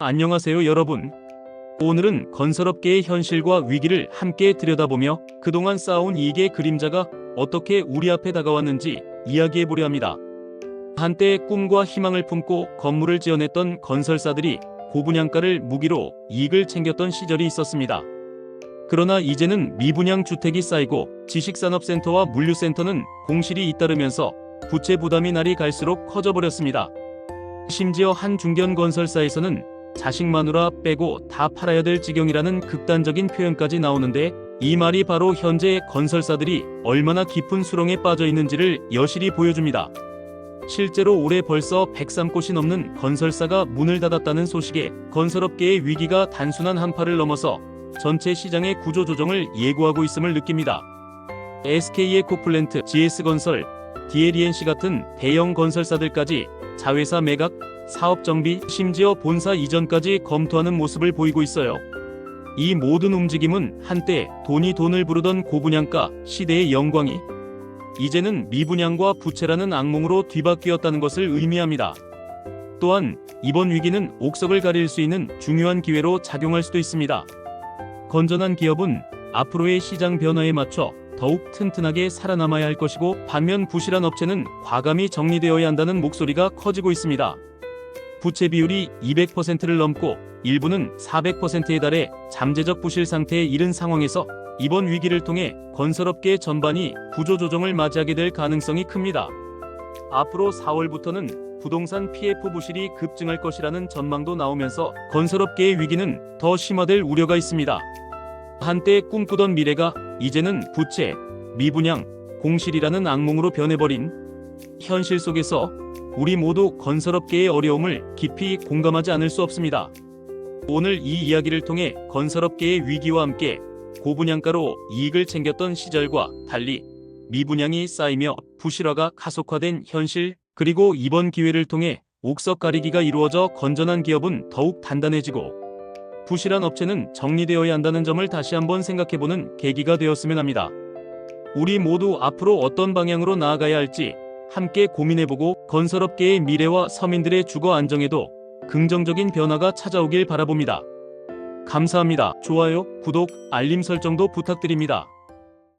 안녕하세요 여러분. 오늘은 건설업계의 현실과 위기를 함께 들여다보며 그동안 쌓아온 이익의 그림자가 어떻게 우리 앞에 다가왔는지 이야기해보려 합니다. 한때 꿈과 희망을 품고 건물을 지어냈던 건설사들이 고분양가를 무기로 이익을 챙겼던 시절이 있었습니다. 그러나 이제는 미분양 주택이 쌓이고 지식산업센터와 물류센터는 공실이 잇따르면서 부채 부담이 날이 갈수록 커져버렸습니다. 심지어 한 중견 건설사에서는 자식 마누라 빼고 다 팔아야 될 지경이라는 극단적인 표현까지 나오는데 이 말이 바로 현재 건설사들이 얼마나 깊은 수렁에 빠져 있는지를 여실히 보여줍니다. 실제로 올해 벌써 103곳이 넘는 건설사가 문을 닫았다는 소식에 건설업계의 위기가 단순한 한파를 넘어서 전체 시장의 구조조정을 예고하고 있음을 느낍니다. SK 에코플랜트, GS건설, DLENC 같은 대형 건설사들까지 자회사 매각, 사업 정비, 심지어 본사 이전까지 검토하는 모습을 보이고 있어요. 이 모든 움직임은 한때 돈이 돈을 부르던 고분양가 시대의 영광이 이제는 미분양과 부채라는 악몽으로 뒤바뀌었다는 것을 의미합니다. 또한 이번 위기는 옥석을 가릴 수 있는 중요한 기회로 작용할 수도 있습니다. 건전한 기업은 앞으로의 시장 변화에 맞춰 더욱 튼튼하게 살아남아야 할 것이고 반면 부실한 업체는 과감히 정리되어야 한다는 목소리가 커지고 있습니다. 부채 비율이 200%를 넘고 일부는 400%에 달해 잠재적 부실 상태에 이른 상황에서 이번 위기를 통해 건설업계 전반이 구조조정을 맞이하게 될 가능성이 큽니다. 앞으로 4월부터는 부동산 PF 부실이 급증할 것이라는 전망도 나오면서 건설업계의 위기는 더 심화될 우려가 있습니다. 한때 꿈꾸던 미래가 이제는 부채, 미분양, 공실이라는 악몽으로 변해버린 현실 속에서 우리 모두 건설업계의 어려움을 깊이 공감하지 않을 수 없습니다. 오늘 이 이야기를 통해 건설업계의 위기와 함께 고분양가로 이익을 챙겼던 시절과 달리 미분양이 쌓이며 부실화가 가속화된 현실 그리고 이번 기회를 통해 옥석 가리기가 이루어져 건전한 기업은 더욱 단단해지고 부실한 업체는 정리되어야 한다는 점을 다시 한번 생각해보는 계기가 되었으면 합니다. 우리 모두 앞으로 어떤 방향으로 나아가야 할지 함께 고민해보고 건설업계의 미래와 서민들의 주거 안정에도 긍정적인 변화가 찾아오길 바라봅니다. 감사합니다. 좋아요, 구독, 알림 설정도 부탁드립니다.